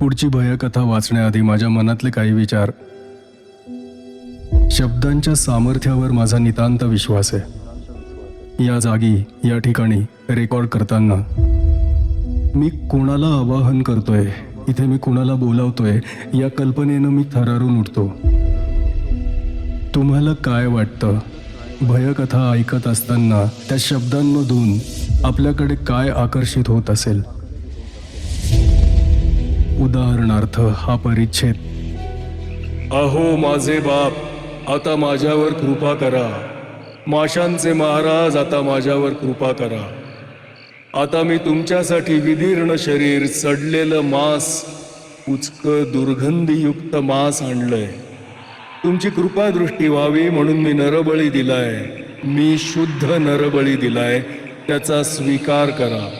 पुढची भयकथा वाचण्याआधी माझ्या मनातले काही विचार. शब्दांच्या सामर्थ्यावर माझा नितांत विश्वास आहे. या जागी या ठिकाणी रेकॉर्ड करताना मी कोणाला आवाहन करतोय इथे मी कोणाला बोलावतोय या कल्पनेनं मी थरारून उठतो. तुम्हाला काय वाटतं? भयकथा ऐकत असताना त्या शब्दांमधून आपल्याकडे काय आकर्षित होत असेल? उदाहरणार्थ हा परिच्छेद. अहो माझे बाप आता माझ्यावर कृपा करा. माशांचे महाराज आता माझ्यावर कृपा करा. आता मी तुमच्यासाठी विदीर्ण शरीर सडलेलं मांस उचक दुर्गंधीयुक्त मांस आणलंय. तुमची कृपादृष्टी व्हावी म्हणून मी नरबळी दिलाय. मी शुद्ध नरबळी दिलाय. त्याचा स्वीकार करा.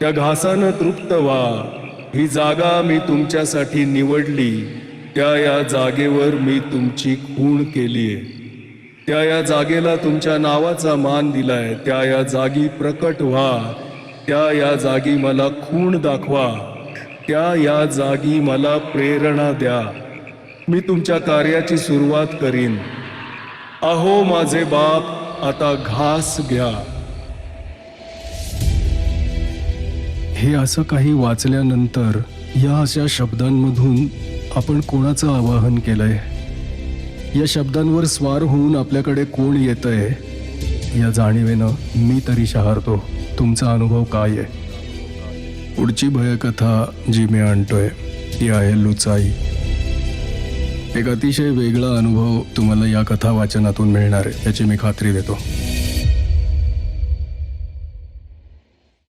त्या घासानं तृप्त व्हा. ही जागा मी तुमच्यासाठी निवडली. त्या या जागेवर मी तुमची खूण केली आहे त्या या जागेला तुमच्या नावाचा मान दिलाय. त्या या जागी प्रकट व्हा. त्या या जागी मला खूण दाखवा. त्या या जागी मला प्रेरणा द्या. मी तुमच्या कार्याची सुरुवात करीन. अहो माझे बाप आता घास घ्या. हे असं काही वाचल्यानंतर या अशा शब्दांमधून आपण कोणाचं आवाहन केलंय? या शब्दांवर स्वार होऊन आपल्याकडे कोण येतंय? या जाणीवेनं मी तरी शहारतो. तुमचा अनुभव काय आहे? पुढची भयकथा जी मी आणतोय ती आहे लुचाई. एक अतिशय वेगळा अनुभव तुम्हाला या कथा वाचनातून मिळणार आहे याची मी खात्री देतो.